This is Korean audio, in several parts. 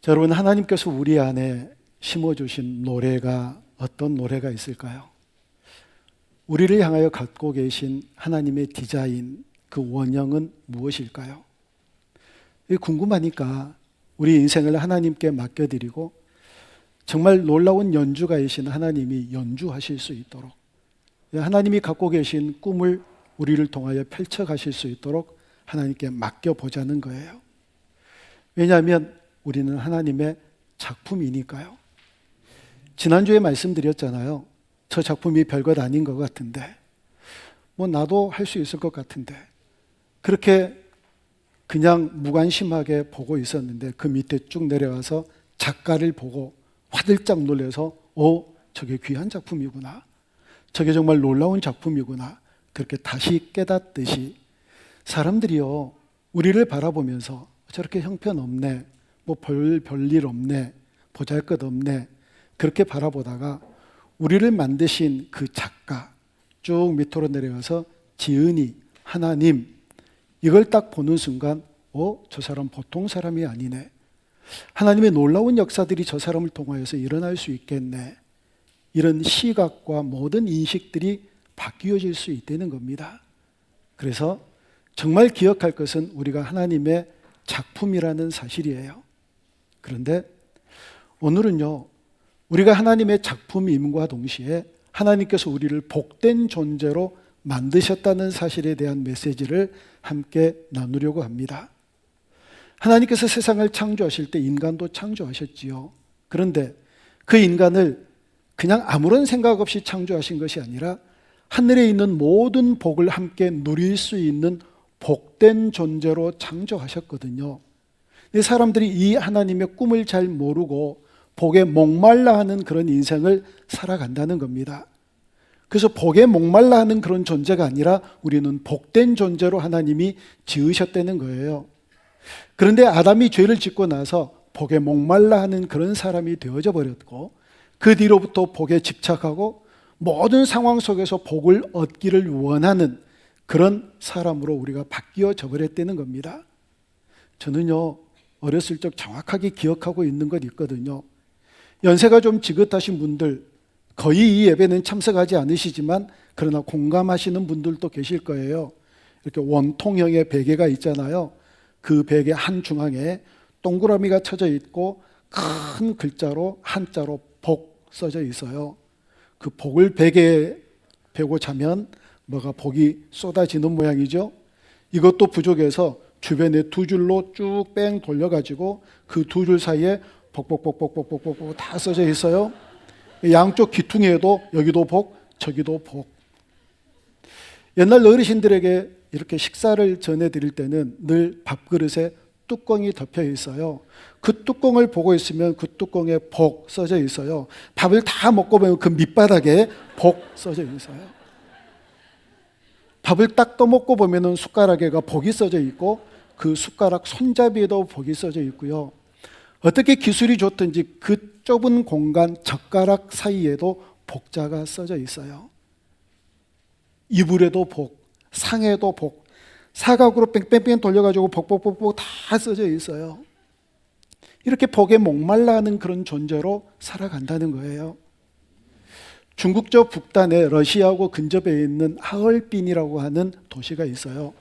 자, 여러분 하나님께서 우리 안에 심어 주신 노래가 어떤 노래가 있을까요? 우리를 향하여 갖고 계신 하나님의 디자인, 그 원형은 무엇일까요? 궁금하니까 우리 인생을 하나님께 맡겨드리고 정말 놀라운 연주가이신 하나님이 연주하실 수 있도록 하나님이 갖고 계신 꿈을 우리를 통하여 펼쳐 가실 수 있도록 하나님께 맡겨보자는 거예요. 왜냐하면 우리는 하나님의 작품이니까요. 지난주에 말씀드렸잖아요. 저 작품이 별것 아닌 것 같은데, 뭐 나도 할 수 있을 것 같은데, 그렇게 그냥 무관심하게 보고 있었는데 그 밑에 쭉 내려와서 작가를 보고 화들짝 놀래서, 어, 저게 귀한 작품이구나. 저게 정말 놀라운 작품이구나. 그렇게 다시 깨닫듯이 사람들이요, 우리를 바라보면서 저렇게 형편없네, 뭐 별, 별일 없네, 보잘 것 없네, 그렇게 바라보다가 우리를 만드신 그 작가 쭉 밑으로 내려가서 지은이, 하나님, 이걸 딱 보는 순간, 어, 저 사람 보통 사람이 아니네. 하나님의 놀라운 역사들이 저 사람을 통하여서 일어날 수 있겠네. 이런 시각과 모든 인식들이 바뀌어질 수 있다는 겁니다. 그래서 정말 기억할 것은 우리가 하나님의 작품이라는 사실이에요. 그런데 오늘은요, 우리가 하나님의 작품임과 동시에 하나님께서 우리를 복된 존재로 만드셨다는 사실에 대한 메시지를 함께 나누려고 합니다. 하나님께서 세상을 창조하실 때 인간도 창조하셨지요. 그런데 그 인간을 그냥 아무런 생각 없이 창조하신 것이 아니라 하늘에 있는 모든 복을 함께 누릴 수 있는 복된 존재로 창조하셨거든요. 사람들이 이 하나님의 꿈을 잘 모르고 복에 목말라 하는 그런 인생을 살아간다는 겁니다. 그래서 복에 목말라 하는 그런 존재가 아니라 우리는 복된 존재로 하나님이 지으셨다는 거예요. 그런데 아담이 죄를 짓고 나서 복에 목말라 하는 그런 사람이 되어져 버렸고 그 뒤로부터 복에 집착하고 모든 상황 속에서 복을 얻기를 원하는 그런 사람으로 우리가 바뀌어져 버렸다는 겁니다. 저는요, 어렸을 적 정확하게 기억하고 있는 것 있거든요. 연세가 좀 지긋하신 분들, 거의 이 예배는 참석하지 않으시지만, 그러나 공감하시는 분들도 계실 거예요. 이렇게 원통형의 베개가 있잖아요. 그 베개 한 중앙에 동그라미가 쳐져 있고, 큰 글자로 한자로 복 써져 있어요. 그 복을 베개에 베고 자면 뭐가 복이 쏟아지는 모양이죠. 이것도 부족해서 주변에 두 줄로 쭉 뺑 돌려가지고 그 두 줄 사이에 복복복복복복복 다 써져 있어요. 양쪽 귀퉁이에도 여기도 복, 저기도 복. 옛날 어르신들에게 이렇게 식사를 전해드릴 때는 늘 밥그릇에 뚜껑이 덮여 있어요. 그 뚜껑을 보고 있으면 그 뚜껑에 복 써져 있어요. 밥을 다 먹고 보면 그 밑바닥에 복 써져 있어요. 밥을 딱 떠먹고 보면은 숟가락에가 복이 써져 있고 그 숟가락 손잡이에도 복이 써져 있고요. 어떻게 기술이 좋든지 그 좁은 공간 젓가락 사이에도 복자가 써져 있어요. 이불에도 복, 상에도 복, 사각으로 뺑뺑뺑 돌려가지고 복복복복 다 써져 있어요. 이렇게 복에 목말라 하는 그런 존재로 살아간다는 거예요. 중국 저 북단에 러시아하고 근접해 있는 하얼빈이라고 하는 도시가 있어요.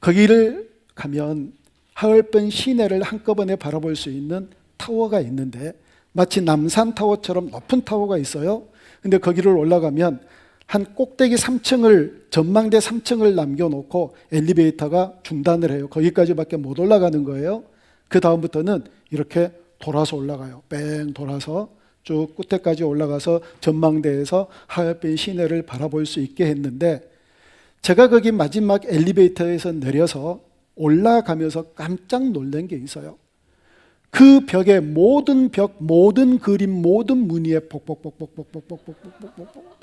거기를 가면 하얼빈 시내를 한꺼번에 바라볼 수 있는 타워가 있는데 마치 남산 타워처럼 높은 타워가 있어요. 근데 거기를 올라가면 한 꼭대기 3층을 전망대 3층을 남겨놓고 엘리베이터가 중단을 해요. 거기까지밖에 못 올라가는 거예요. 그 다음부터는 이렇게 돌아서 올라가요. 뺑 돌아서 쭉 끝에까지 올라가서 전망대에서 하얀빛 시내를 바라볼 수 있게 했는데 제가 거기 마지막 엘리베이터에서 내려서 올라가면서 깜짝 놀란 게 있어요. 그 벽에 모든 벽, 모든 그림, 모든 무늬에 복복복복복복복복복복복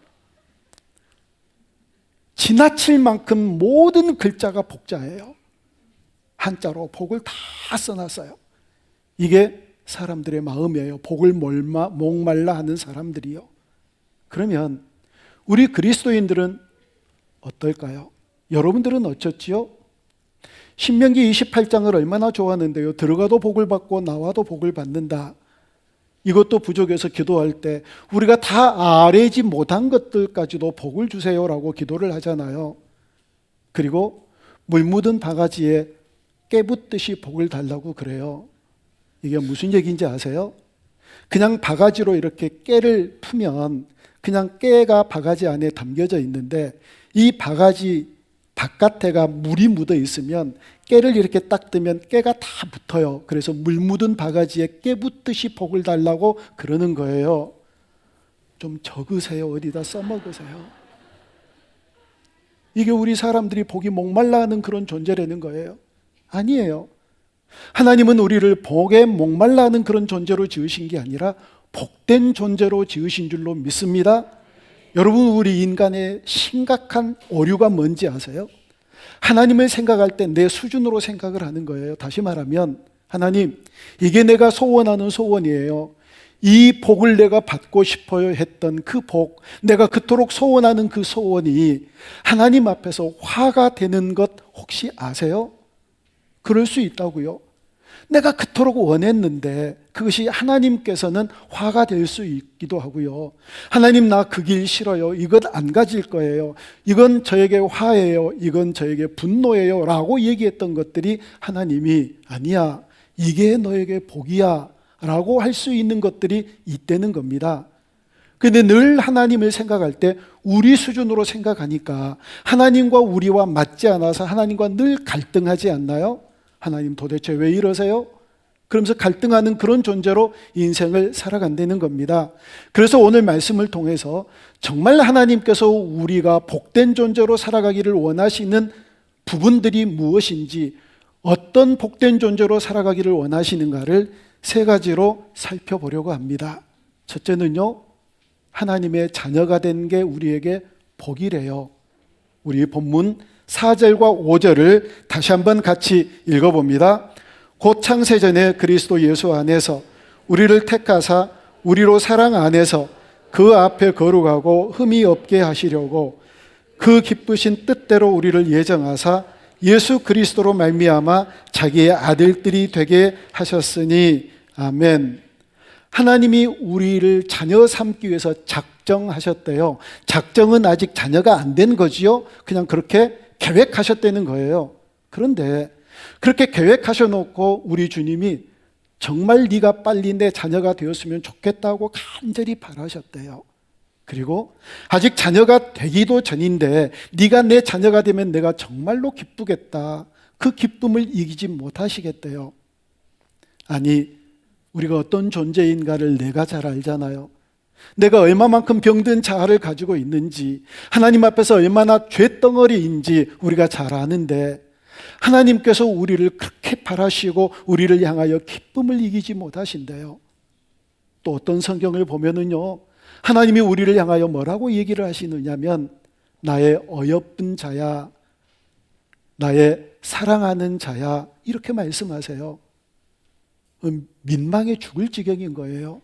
지나칠 만큼 모든 글자가 복자예요. 한자로 복을 다 써놨어요. 이게 사람들의 마음이에요. 복을 몰마, 목말라 하는 사람들이요. 그러면 우리 그리스도인들은 어떨까요? 여러분들은 어쩌지요? 신명기 28장을 얼마나 좋아하는데요. 들어가도 복을 받고 나와도 복을 받는다. 이것도 부족해서 기도할 때 우리가 다 아뢰지 못한 것들까지도 복을 주세요라고 기도를 하잖아요. 그리고 물 묻은 바가지에 깨붙듯이 복을 달라고 그래요. 이게 무슨 얘기인지 아세요? 그냥 바가지로 이렇게 깨를 풀면 그냥 깨가 바가지 안에 담겨져 있는데 이 바가지 바깥에가 물이 묻어 있으면 깨를 이렇게 딱 뜨면 깨가 다 붙어요. 그래서 물 묻은 바가지에 깨 붙듯이 복을 달라고 그러는 거예요. 좀 적으세요. 어디다 써먹으세요. 이게 우리 사람들이 복이 목말라 하는 그런 존재라는 거예요. 아니에요. 하나님은 우리를 복에 목말라 하는 그런 존재로 지으신 게 아니라 복된 존재로 지으신 줄로 믿습니다. 여러분, 우리 인간의 심각한 오류가 뭔지 아세요? 하나님을 생각할 때 내 수준으로 생각을 하는 거예요. 다시 말하면, 하나님, 이게 내가 소원하는 소원이에요. 이 복을 내가 받고 싶어요 했던 그 복, 내가 그토록 소원하는 그 소원이 하나님 앞에서 화가 되는 것 혹시 아세요? 그럴 수 있다고요. 내가 그토록 원했는데 그것이 하나님께서는 화가 될 수 있기도 하고요. 하나님 나 그 길 싫어요. 이것 안 가질 거예요. 이건 저에게 화예요. 이건 저에게 분노예요. 라고 얘기했던 것들이 하나님이 아니야. 이게 너에게 복이야. 라고 할 수 있는 것들이 있다는 겁니다. 근데 늘 하나님을 생각할 때 우리 수준으로 생각하니까 하나님과 우리와 맞지 않아서 하나님과 늘 갈등하지 않나요? 하나님 도대체 왜 이러세요? 그러면서 갈등하는 그런 존재로 인생을 살아간다는 겁니다. 그래서 오늘 말씀을 통해서 정말 하나님께서 우리가 복된 존재로 살아가기를 원하시는 부분들이 무엇인지 어떤 복된 존재로 살아가기를 원하시는가를 세 가지로 살펴보려고 합니다. 첫째는요, 하나님의 자녀가 된 게 우리에게 복이래요. 우리 본문 4절과 5절을 다시 한번 같이 읽어봅니다. 곧 창세전에 그리스도 예수 안에서 우리를 택하사 우리로 사랑 안에서 그 앞에 거룩하고 흠이 없게 하시려고 그 기쁘신 뜻대로 우리를 예정하사 예수 그리스도로 말미암아 자기의 아들들이 되게 하셨으니 아멘. 하나님이 우리를 자녀 삼기 위해서 작정하셨대요. 작정은 아직 자녀가 안 된 거지요. 그냥 그렇게 계획하셨다는 거예요. 그런데 그렇게 계획하셔 놓고 우리 주님이 정말 네가 빨리 내 자녀가 되었으면 좋겠다고 간절히 바라셨대요. 그리고 아직 자녀가 되기도 전인데 네가 내 자녀가 되면 내가 정말로 기쁘겠다. 그 기쁨을 이기지 못하시겠대요. 아니 우리가 어떤 존재인가를 내가 잘 알잖아요. 내가 얼마만큼 병든 자아를 가지고 있는지, 하나님 앞에서 얼마나 죄덩어리인지 우리가 잘 아는데, 하나님께서 우리를 그렇게 바라시고 우리를 향하여 기쁨을 이기지 못하신대요. 또 어떤 성경을 보면은요, 하나님이 우리를 향하여 뭐라고 얘기를 하시느냐면, 나의 어여쁜 자야, 나의 사랑하는 자야, 이렇게 말씀하세요. 음, 민망해 죽을 지경인 거예요.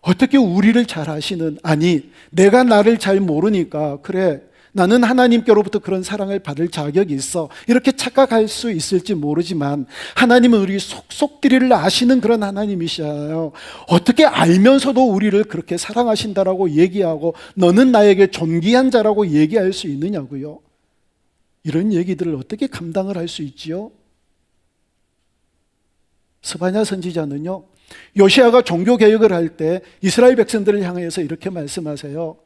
어떻게 우리를 잘 아시는, 아니, 내가 나를 잘 모르니까, 그래, 나는 하나님께로부터 그런 사랑을 받을 자격이 있어. 이렇게 착각할 수 있을지 모르지만, 하나님은 우리 속속들이를 아시는 그런 하나님이시잖아요. 어떻게 알면서도 우리를 그렇게 사랑하신다라고 얘기하고, 너는 나에게 존귀한 자라고 얘기할 수 있느냐고요. 이런 얘기들을 어떻게 감당을 할 수 있지요? 스바냐 선지자는요, 요시아가 종교 개혁을 할 때 이스라엘 백성들을 향해서 이렇게 말씀하세요.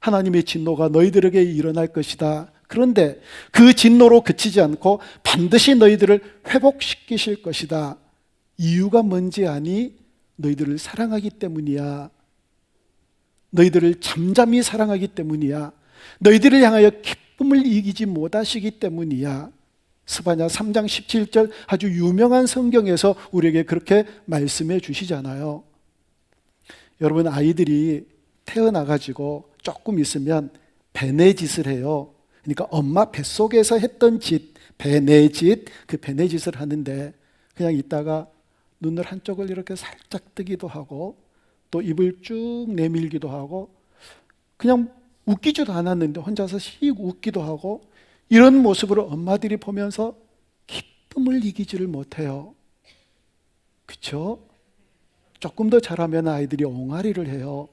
하나님의 진노가 너희들에게 일어날 것이다. 그런데 그 진노로 그치지 않고 반드시 너희들을 회복시키실 것이다. 이유가 뭔지 아니? 너희들을 사랑하기 때문이야. 너희들을 잠잠히 사랑하기 때문이야. 너희들을 향하여 기쁨을 이기지 못하시기 때문이야. 스바냐 3장 17절 아주 유명한 성경에서 우리에게 그렇게 말씀해 주시잖아요. 여러분 아이들이 태어나 가지고 조금 있으면 배내짓을 해요. 그러니까 엄마 뱃속에서 했던 짓, 배내짓, 그 배내짓을 하는데 그냥 있다가 눈을 한쪽을 이렇게 살짝 뜨기도 하고 또 입을 쭉 내밀기도 하고 그냥 웃기지도 않았는데 혼자서 씩 웃기도 하고 이런 모습으로 엄마들이 보면서 기쁨을 이기지를 못해요. 그쵸? 조금 더 잘하면 아이들이 옹알이를 해요.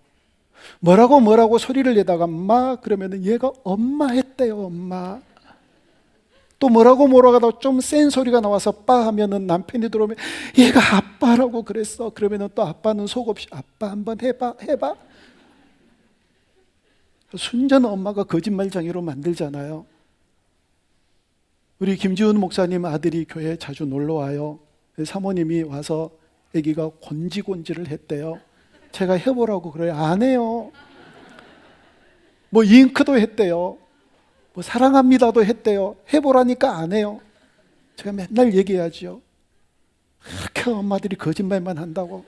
뭐라고 뭐라고 소리를 내다가 막 그러면은 얘가 엄마 했대요, 엄마. 또 뭐라고 뭐라고 좀 센 소리가 나와서 빠 하면은 남편이 들어오면 얘가 아빠라고 그랬어. 그러면은 또 아빠는 속없이 아빠 한번 해봐, 해봐. 순전 엄마가 거짓말쟁이로 만들잖아요. 우리 김지훈 목사님 아들이 교회에 자주 놀러 와요. 사모님이 와서 아기가 곤지곤지를 했대요. 제가 해보라고 그래요. 안 해요. 뭐 잉크도 했대요. 뭐 사랑합니다도 했대요. 해보라니까 안 해요. 제가 맨날 얘기하죠. 그렇게 엄마들이 거짓말만 한다고.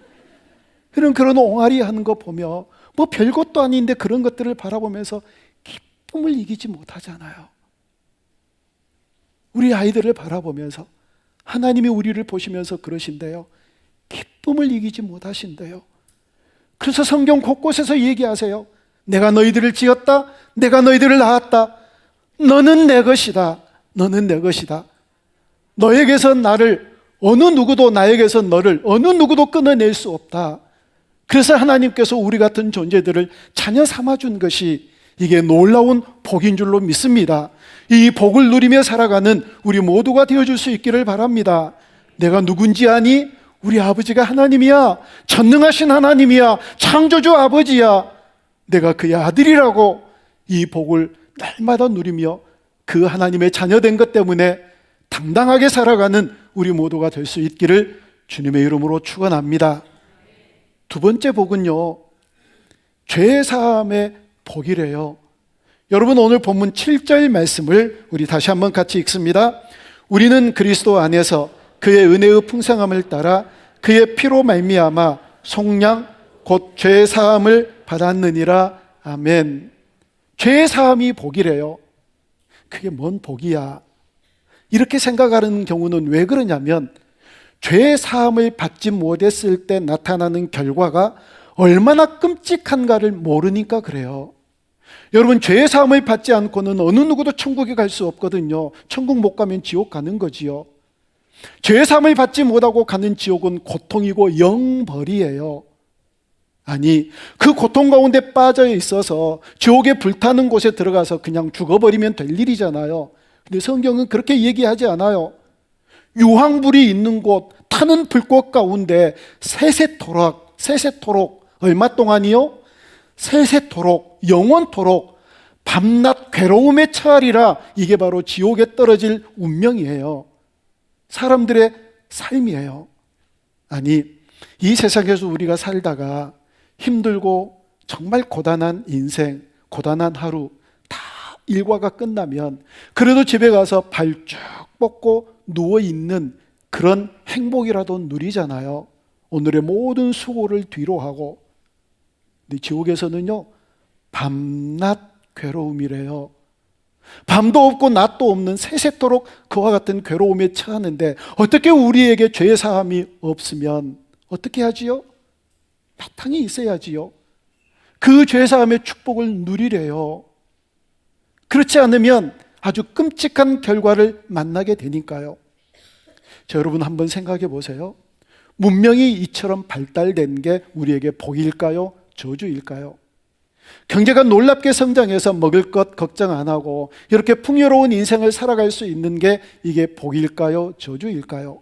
그런 그런 옹알이 하는 거 보며 뭐 별것도 아닌데 그런 것들을 바라보면서 기쁨을 이기지 못하잖아요. 우리 아이들을 바라보면서 하나님이 우리를 보시면서 그러신대요. 기쁨을 이기지 못하신대요. 그래서 성경 곳곳에서 얘기하세요. 내가 너희들을 지었다. 내가 너희들을 낳았다. 너는 내 것이다. 너는 내 것이다. 너에게서 나를 어느 누구도 나에게서 너를 어느 누구도 끊어낼 수 없다. 그래서 하나님께서 우리 같은 존재들을 자녀 삼아 준 것이 이게 놀라운 복인 줄로 믿습니다. 이 복을 누리며 살아가는 우리 모두가 되어줄 수 있기를 바랍니다. 내가 누군지 아니? 우리 아버지가 하나님이야. 전능하신 하나님이야. 창조주 아버지야. 내가 그의 아들이라고 이 복을 날마다 누리며 그 하나님의 자녀된 것 때문에 당당하게 살아가는 우리 모두가 될 수 있기를 주님의 이름으로 축원합니다. 두 번째 복은요. 죄 사함의 복이래요. 여러분 오늘 본문 7절 말씀을 우리 다시 한번 같이 읽습니다. 우리는 그리스도 안에서 그의 은혜의 풍성함을 따라 그의 피로 말미암아 속량 곧 죄 사함을 받았느니라. 아멘. 죄 사함이 복이래요. 그게 뭔 복이야? 이렇게 생각하는 경우는 왜 그러냐면 죄 사함을 받지 못했을 때 나타나는 결과가 얼마나 끔찍한가를 모르니까 그래요. 여러분 죄 사함을 받지 않고는 어느 누구도 천국에 갈 수 없거든요. 천국 못 가면 지옥 가는 거지요. 죄 사함을 받지 못하고 가는 지옥은 고통이고 영벌이에요. 아니, 그 고통 가운데 빠져 있어서 지옥에 불타는 곳에 들어가서 그냥 죽어버리면 될 일이잖아요. 근데 성경은 그렇게 얘기하지 않아요. 유황불이 있는 곳, 타는 불꽃 가운데 세세토록, 세세토록, 얼마 동안이요? 세세토록, 영원토록, 밤낮 괴로움에 처하리라. 이게 바로 지옥에 떨어질 운명이에요. 사람들의 삶이에요. 아니, 이 세상에서 우리가 살다가 힘들고 정말 고단한 인생, 고단한 하루, 다 일과가 끝나면 그래도 집에 가서 발 쭉 뻗고 누워 있는 그런 행복이라도 누리잖아요. 오늘의 모든 수고를 뒤로 하고. 지옥에서는요, 밤낮 괴로움이래요. 밤도 없고 낮도 없는 새새토록 그와 같은 괴로움에 처하는데 어떻게 우리에게 죄 사함이 없으면 어떻게 하지요? 마땅히 있어야지요. 그 죄 사함의 축복을 누리래요. 그렇지 않으면 아주 끔찍한 결과를 만나게 되니까요. 자, 여러분 한번 생각해 보세요. 문명이 이처럼 발달된 게 우리에게 복일까요? 저주일까요? 경제가 놀랍게 성장해서 먹을 것 걱정 안 하고 이렇게 풍요로운 인생을 살아갈 수 있는 게 이게 복일까요? 저주일까요?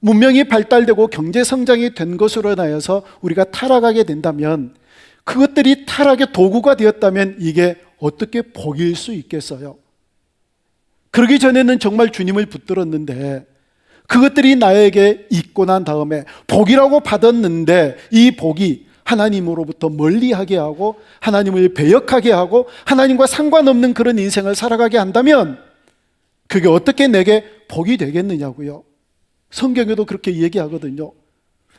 문명이 발달되고 경제 성장이 된 것으로 인하여서 우리가 타락하게 된다면 그것들이 타락의 도구가 되었다면 이게 어떻게 복일 수 있겠어요? 그러기 전에는 정말 주님을 붙들었는데 그것들이 나에게 있고 난 다음에 복이라고 받았는데 이 복이 하나님으로부터 멀리하게 하고 하나님을 배역하게 하고 하나님과 상관없는 그런 인생을 살아가게 한다면 그게 어떻게 내게 복이 되겠느냐고요. 성경에도 그렇게 얘기하거든요.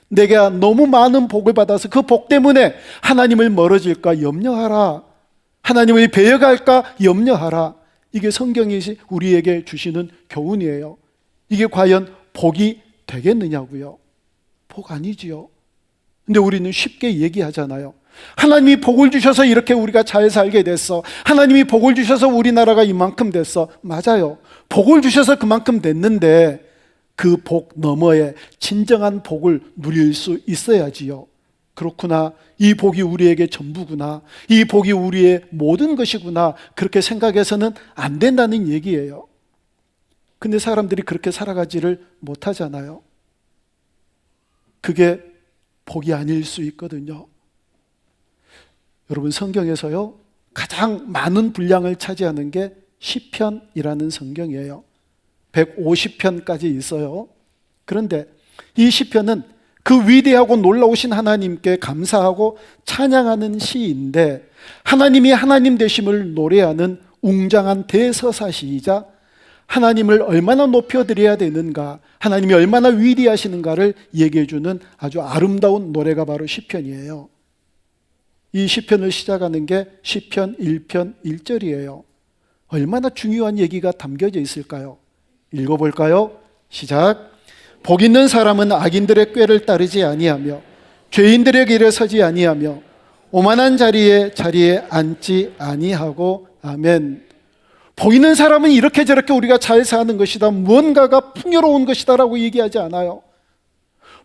내가 너무 많은 복을 받아서 그 복 때문에 하나님을 멀어질까 염려하라. 하나님을 배역할까 염려하라. 이게 성경이 우리에게 주시는 교훈이에요. 이게 과연 복이 되겠느냐고요. 복 아니지요. 근데 우리는 쉽게 얘기하잖아요. 하나님이 복을 주셔서 이렇게 우리가 잘 살게 됐어. 하나님이 복을 주셔서 우리나라가 이만큼 됐어. 맞아요. 복을 주셔서 그만큼 됐는데 그 복 너머에 진정한 복을 누릴 수 있어야지요. 그렇구나. 이 복이 우리에게 전부구나. 이 복이 우리의 모든 것이구나. 그렇게 생각해서는 안 된다는 얘기예요. 근데 사람들이 그렇게 살아가지를 못하잖아요. 그게 복이 아닐 수 있거든요. 여러분 성경에서요 가장 많은 분량을 차지하는 게 시편이라는 성경이에요. 150편까지 있어요. 그런데 이 시편은 그 위대하고 놀라우신 하나님께 감사하고 찬양하는 시인데 하나님이 하나님 되심을 노래하는 웅장한 대서사시이자 하나님을 얼마나 높여드려야 되는가, 하나님이 얼마나 위대하시는가를 얘기해주는 아주 아름다운 노래가 바로 시편이에요. 이 시편을 시작하는 게 시편 1편 1절이에요. 얼마나 중요한 얘기가 담겨져 있을까요? 읽어볼까요? 시작. 복 있는 사람은 악인들의 꾀를 따르지 아니하며 죄인들의 길에 서지 아니하며 오만한 자리에 자리에 앉지 아니하고 아멘. 복 있는 사람은 이렇게 저렇게 우리가 잘 사는 것이다. 무언가가 풍요로운 것이다라고 얘기하지 않아요.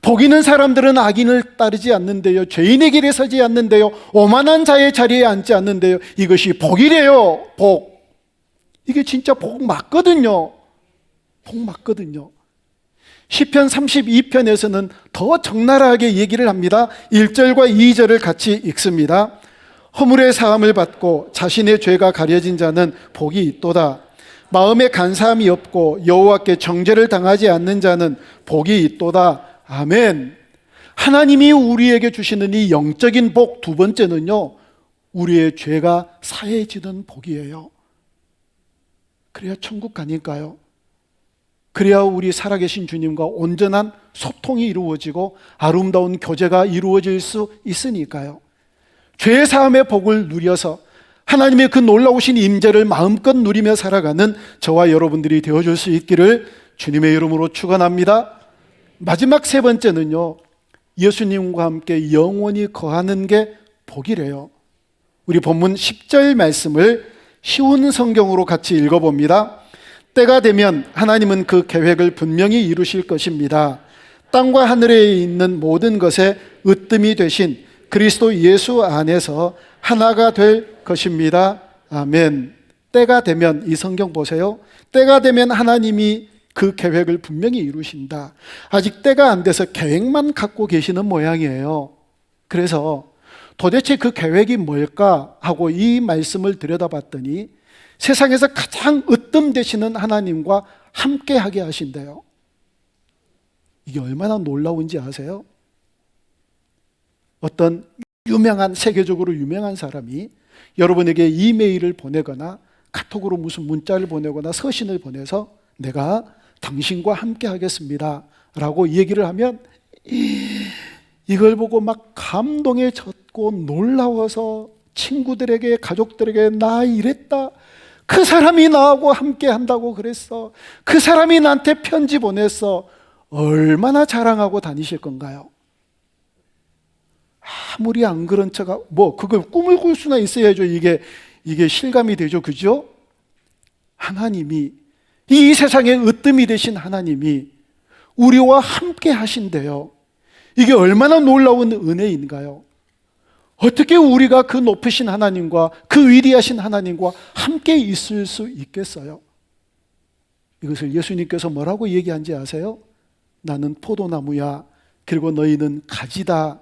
복 있는 사람들은 악인을 따르지 않는데요. 죄인의 길에 서지 않는데요. 오만한 자의 자리에 앉지 않는데요. 이것이 복이래요. 복. 이게 진짜 복 맞거든요. 복 맞거든요. 시편 32편에서는 더 적나라하게 얘기를 합니다. 1절과 2절을 같이 읽습니다. 허물의 사함을 받고 자신의 죄가 가려진 자는 복이 있도다. 마음에 간사함이 없고 여호와께 정죄를 당하지 않는 자는 복이 있도다. 아멘. 하나님이 우리에게 주시는 이 영적인 복 두 번째는요. 우리의 죄가 사해지는 복이에요. 그래야 천국 가니까요. 그래야 우리 살아계신 주님과 온전한 소통이 이루어지고 아름다운 교제가 이루어질 수 있으니까요. 죄 사함의 복을 누려서 하나님의 그 놀라우신 임재를 마음껏 누리며 살아가는 저와 여러분들이 되어 줄 수 있기를 주님의 이름으로 축원합니다. 마지막 세 번째는요. 예수님과 함께 영원히 거하는 게 복이래요. 우리 본문 10절 말씀을 쉬운 성경으로 같이 읽어봅니다. 때가 되면 하나님은 그 계획을 분명히 이루실 것입니다. 땅과 하늘에 있는 모든 것에 으뜸이 되신 그리스도 예수 안에서 하나가 될 것입니다. 아멘. 때가 되면 이 성경 보세요. 때가 되면 하나님이 그 계획을 분명히 이루신다. 아직 때가 안 돼서 계획만 갖고 계시는 모양이에요. 그래서 도대체 그 계획이 뭘까 하고 이 말씀을 들여다봤더니 세상에서 가장 으뜸 되시는 하나님과 함께 하게 하신대요. 이게 얼마나 놀라운지 아세요? 어떤 유명한 세계적으로 유명한 사람이 여러분에게 이메일을 보내거나 카톡으로 무슨 문자를 보내거나 서신을 보내서 내가 당신과 함께 하겠습니다. 라고 얘기를 하면 이걸 보고 막 감동에 젖고 놀라워서 친구들에게 가족들에게 나 이랬다. 그 사람이 나하고 함께 한다고 그랬어. 그 사람이 나한테 편지 보냈어. 얼마나 자랑하고 다니실 건가요? 아무리 안 그런 척하 뭐 그걸 꿈을 꿀 수나 있어야죠. 이게 이게 실감이 되죠. 그죠? 하나님이 이 세상의 으뜸이 되신 하나님이 우리와 함께 하신대요. 이게 얼마나 놀라운 은혜인가요? 어떻게 우리가 그 높으신 하나님과 그 위대하신 하나님과 함께 있을 수 있겠어요? 이것을 예수님께서 뭐라고 얘기한지 아세요? 나는 포도나무야. 그리고 너희는 가지다.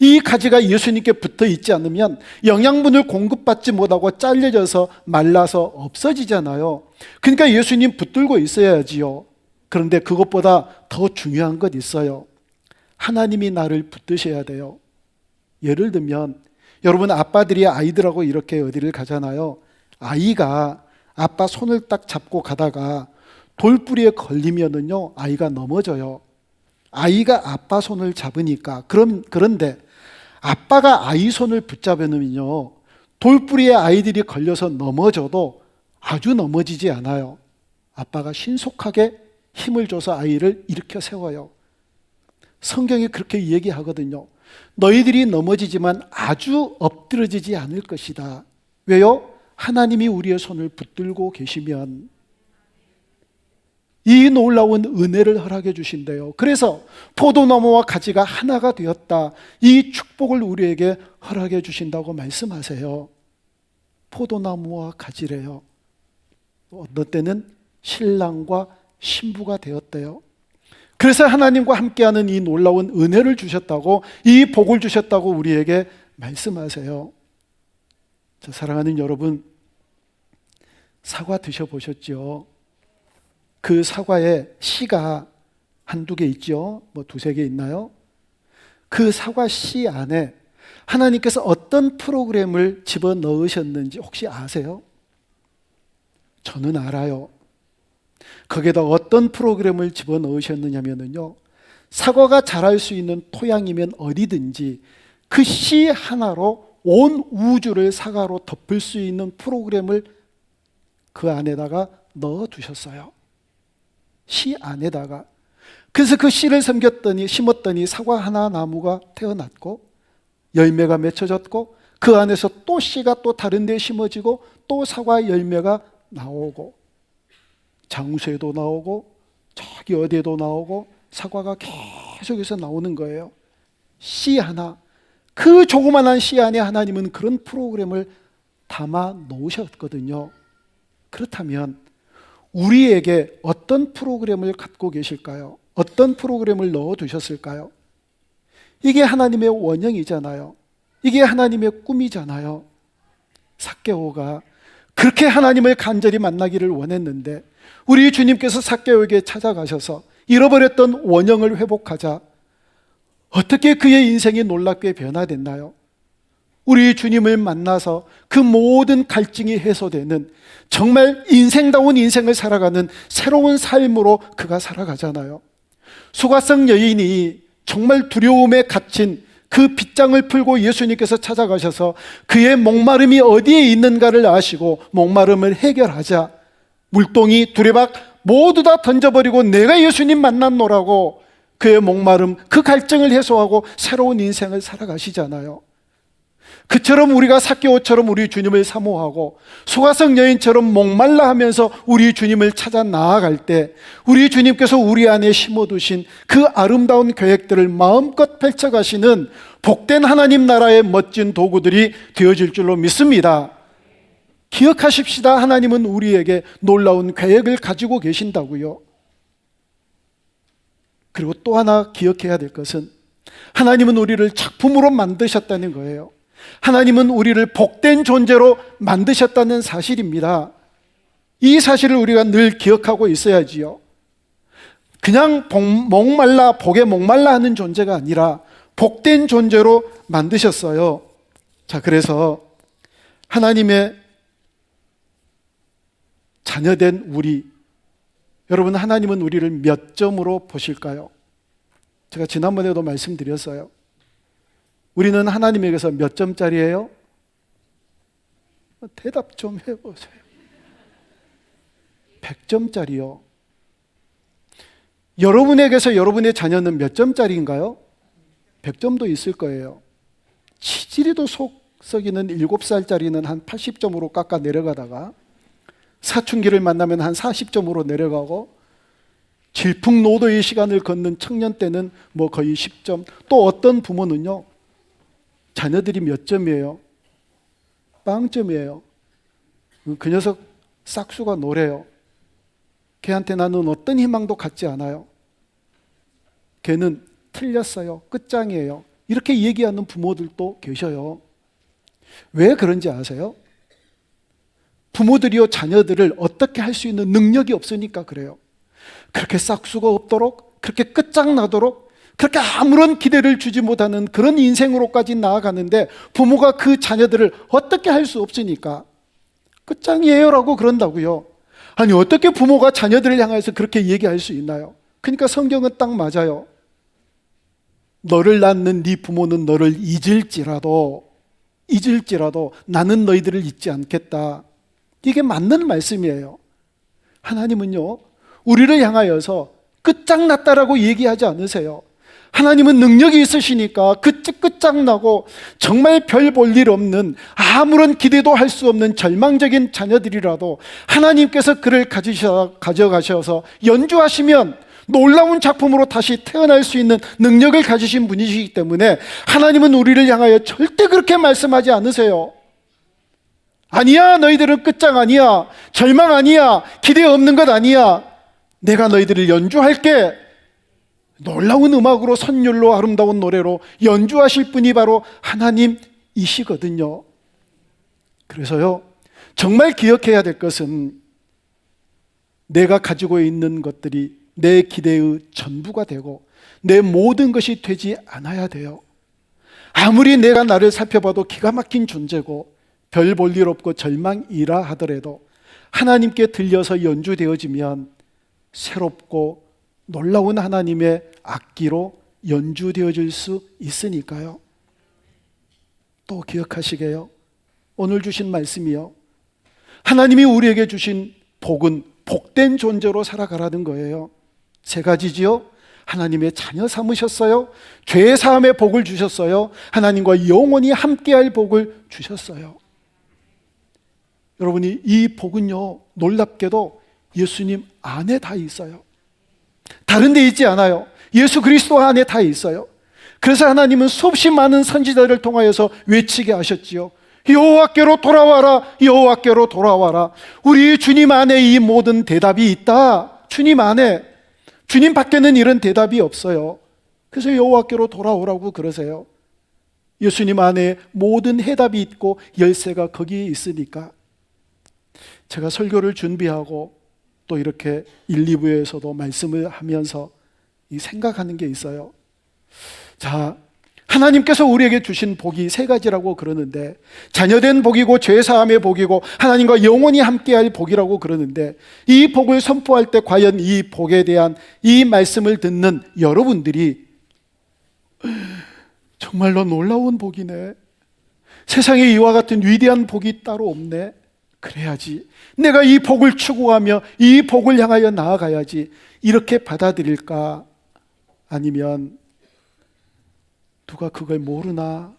이 가지가 예수님께 붙어 있지 않으면 영양분을 공급받지 못하고 잘려져서 말라서 없어지잖아요. 그러니까 예수님 붙들고 있어야지요. 그런데 그것보다 더 중요한 것 있어요. 하나님이 나를 붙드셔야 돼요. 예를 들면 여러분 아빠들이 아이들하고 이렇게 어디를 가잖아요. 아이가 아빠 손을 딱 잡고 가다가 돌뿌리에 걸리면은요 아이가 넘어져요. 아이가 아빠 손을 잡으니까 그럼 그런데 아빠가 아이 손을 붙잡으면요 돌뿌리에 아이들이 걸려서 넘어져도 아주 넘어지지 않아요. 아빠가 신속하게 힘을 줘서 아이를 일으켜 세워요. 성경이 그렇게 얘기하거든요. 너희들이 넘어지지만 아주 엎드러지지 않을 것이다. 왜요? 하나님이 우리의 손을 붙들고 계시면 이 놀라운 은혜를 허락해 주신대요. 그래서 포도나무와 가지가 하나가 되었다. 이 축복을 우리에게 허락해 주신다고 말씀하세요. 포도나무와 가지래요. 어떤 때는 신랑과 신부가 되었대요. 그래서 하나님과 함께하는 이 놀라운 은혜를 주셨다고 이 복을 주셨다고 우리에게 말씀하세요. 자, 사랑하는 여러분, 사과 드셔보셨죠? 그 사과에 씨가 한두 개 있죠? 뭐 두세 개 있나요? 그 사과 씨 안에 하나님께서 어떤 프로그램을 집어 넣으셨는지 혹시 아세요? 저는 알아요. 거기에다 어떤 프로그램을 집어 넣으셨느냐면요. 사과가 자랄 수 있는 토양이면 어디든지 그 씨 하나로 온 우주를 사과로 덮을 수 있는 프로그램을 그 안에다가 넣어 두셨어요. 씨 안에다가. 그래서 그 씨를 섬겼더니 심었더니 사과 하나 나무가 태어났고 열매가 맺혀졌고 그 안에서 또 씨가 또 다른 데 심어지고 또 사과 열매가 나오고 장수에도 나오고 저기 어디에도 나오고 사과가 계속해서 나오는 거예요. 씨 하나 그 조그만한 씨 안에 하나님은 그런 프로그램을 담아 놓으셨거든요. 그렇다면 우리에게 어떤 프로그램을 갖고 계실까요? 어떤 프로그램을 넣어 두셨을까요? 이게 하나님의 원형이잖아요. 이게 하나님의 꿈이잖아요. 삭개오가 그렇게 하나님을 간절히 만나기를 원했는데 우리 주님께서 삭개오에게 찾아가셔서 잃어버렸던 원형을 회복하자 어떻게 그의 인생이 놀랍게 변화됐나요? 우리 주님을 만나서 그 모든 갈증이 해소되는 정말 인생다운 인생을 살아가는 새로운 삶으로 그가 살아가잖아요. 수가성 여인이 정말 두려움에 갇힌 그 빗장을 풀고 예수님께서 찾아가셔서 그의 목마름이 어디에 있는가를 아시고 목마름을 해결하자 물동이 두레박 모두 다 던져버리고 내가 예수님 만났노라고 그의 목마름, 그 갈증을 해소하고 새로운 인생을 살아가시잖아요. 그처럼 우리가 사개오처럼 우리 주님을 사모하고 소가성 여인처럼 목말라 하면서 우리 주님을 찾아 나아갈 때 우리 주님께서 우리 안에 심어두신 그 아름다운 계획들을 마음껏 펼쳐가시는 복된 하나님 나라의 멋진 도구들이 되어질 줄로 믿습니다. 기억하십시다. 하나님은 우리에게 놀라운 계획을 가지고 계신다고요. 그리고 또 하나 기억해야 될 것은 하나님은 우리를 작품으로 만드셨다는 거예요. 하나님은 우리를 복된 존재로 만드셨다는 사실입니다. 이 사실을 우리가 늘 기억하고 있어야지요. 그냥 복, 목말라, 복에 목말라 하는 존재가 아니라 복된 존재로 만드셨어요. 자, 그래서 하나님의 자녀된 우리, 여러분, 하나님은 우리를 몇 점으로 보실까요? 제가 지난번에도 말씀드렸어요. 우리는 하나님에게서 몇 점짜리예요? 대답 좀 해보세요. 100점짜리요. 여러분에게서 여러분의 자녀는 몇 점짜리인가요? 100점도 있을 거예요. 치질이도 속 썩이는 7살짜리는 한 80점으로 깎아 내려가다가 사춘기를 만나면 한 40점으로 내려가고 질풍노도의 시간을 걷는 청년 때는 뭐 거의 10점. 또 어떤 부모는요, 자녀들이 몇 점이에요? 빵점이에요. 그 녀석 싹수가 노래요. 걔한테 나는 어떤 희망도 갖지 않아요. 걔는 틀렸어요. 끝장이에요. 이렇게 얘기하는 부모들도 계셔요. 왜 그런지 아세요? 부모들이요, 자녀들을 어떻게 할 수 있는 능력이 없으니까 그래요. 그렇게 싹수가 없도록, 그렇게 끝장나도록 그렇게 아무런 기대를 주지 못하는 그런 인생으로까지 나아가는데 부모가 그 자녀들을 어떻게 할 수 없으니까 끝장이에요 라고 그런다고요. 아니 어떻게 부모가 자녀들을 향해서 그렇게 얘기할 수 있나요? 그러니까 성경은 딱 맞아요. 너를 낳는 네 부모는 너를 잊을지라도 잊을지라도 나는 너희들을 잊지 않겠다. 이게 맞는 말씀이에요. 하나님은요, 우리를 향하여서 끝장났다라고 얘기하지 않으세요. 하나님은 능력이 있으시니까 그 끝장나고 정말 별 볼 일 없는 아무런 기대도 할 수 없는 절망적인 자녀들이라도 하나님께서 그를 가져가셔서 연주하시면 놀라운 작품으로 다시 태어날 수 있는 능력을 가지신 분이시기 때문에 하나님은 우리를 향하여 절대 그렇게 말씀하지 않으세요. 아니야, 너희들은 끝장 아니야. 절망 아니야. 기대 없는 것 아니야. 내가 너희들을 연주할게. 놀라운 음악으로 선율로 아름다운 노래로 연주하실 분이 바로 하나님이시거든요. 그래서요, 정말 기억해야 될 것은 내가 가지고 있는 것들이 내 기대의 전부가 되고 내 모든 것이 되지 않아야 돼요. 아무리 내가 나를 살펴봐도 기가 막힌 존재고 별 볼 일 없고 절망이라 하더라도 하나님께 들려서 연주되어지면 새롭고 놀라운 하나님의 악기로 연주되어질 수 있으니까요. 또 기억하시게요. 오늘 주신 말씀이요. 하나님이 우리에게 주신 복은 복된 존재로 살아가라는 거예요. 세 가지지요. 하나님의 자녀 삼으셨어요. 죄 사함의 복을 주셨어요. 하나님과 영원히 함께할 복을 주셨어요. 여러분이 이 복은요 놀랍게도 예수님 안에 다 있어요. 다른 데 있지 않아요. 예수 그리스도 안에 다 있어요. 그래서 하나님은 수없이 많은 선지자를 통하여서 외치게 하셨지요. 여호와께로 돌아와라. 여호와께로 돌아와라. 우리 주님 안에 이 모든 대답이 있다. 주님 안에 주님 밖에는 이런 대답이 없어요. 그래서 여호와께로 돌아오라고 그러세요. 예수님 안에 모든 해답이 있고 열쇠가 거기에 있으니까 제가 설교를 준비하고 또 이렇게 1, 2부에서도 말씀을 하면서 이 생각하는 게 있어요. 자, 하나님께서 우리에게 주신 복이 세 가지라고 그러는데 자녀된 복이고 죄 사함의 복이고 하나님과 영원히 함께할 복이라고 그러는데 이 복을 선포할 때 과연 이 복에 대한 이 말씀을 듣는 여러분들이 정말로 놀라운 복이네. 세상에 이와 같은 위대한 복이 따로 없네. 그래야지. 내가 이 복을 추구하며 이 복을 향하여 나아가야지. 이렇게 받아들일까? 아니면 누가 그걸 모르나?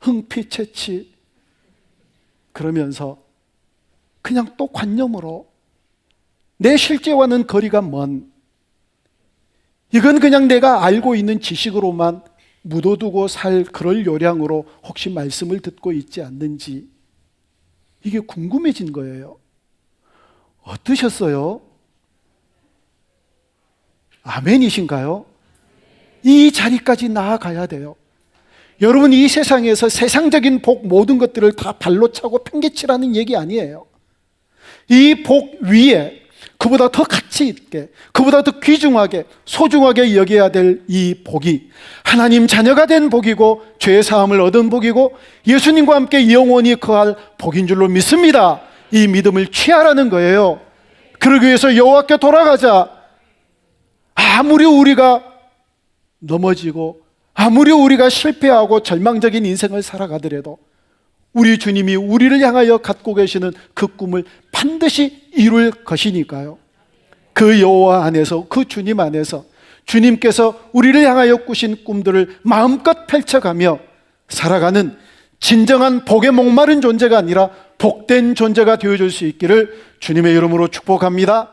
흥피채치 그러면서 그냥 또 관념으로 내 실제와는 거리가 먼 이건 그냥 내가 알고 있는 지식으로만 묻어두고 살 그럴 요량으로 혹시 말씀을 듣고 있지 않는지 이게 궁금해진 거예요. 어떠셨어요? 아멘이신가요? 이 자리까지 나아가야 돼요. 여러분 이 세상에서 세상적인 복 모든 것들을 다 발로 차고 팽개치라는 얘기 아니에요. 이 복 위에 그보다 더 가치 있게, 그보다 더 귀중하게, 소중하게 여겨야 될 이 복이 하나님 자녀가 된 복이고 죄 사함을 얻은 복이고 예수님과 함께 영원히 거할 복인 줄로 믿습니다. 이 믿음을 취하라는 거예요. 그러기 위해서 여호와께 돌아가자. 아무리 우리가 넘어지고 아무리 우리가 실패하고 절망적인 인생을 살아가더라도 우리 주님이 우리를 향하여 갖고 계시는 그 꿈을 반드시 이룰 것이니까요. 그 여호와 안에서 그 주님 안에서 주님께서 우리를 향하여 꾸신 꿈들을 마음껏 펼쳐가며 살아가는 진정한 복에 목마른 존재가 아니라 복된 존재가 되어줄 수 있기를 주님의 이름으로 축복합니다.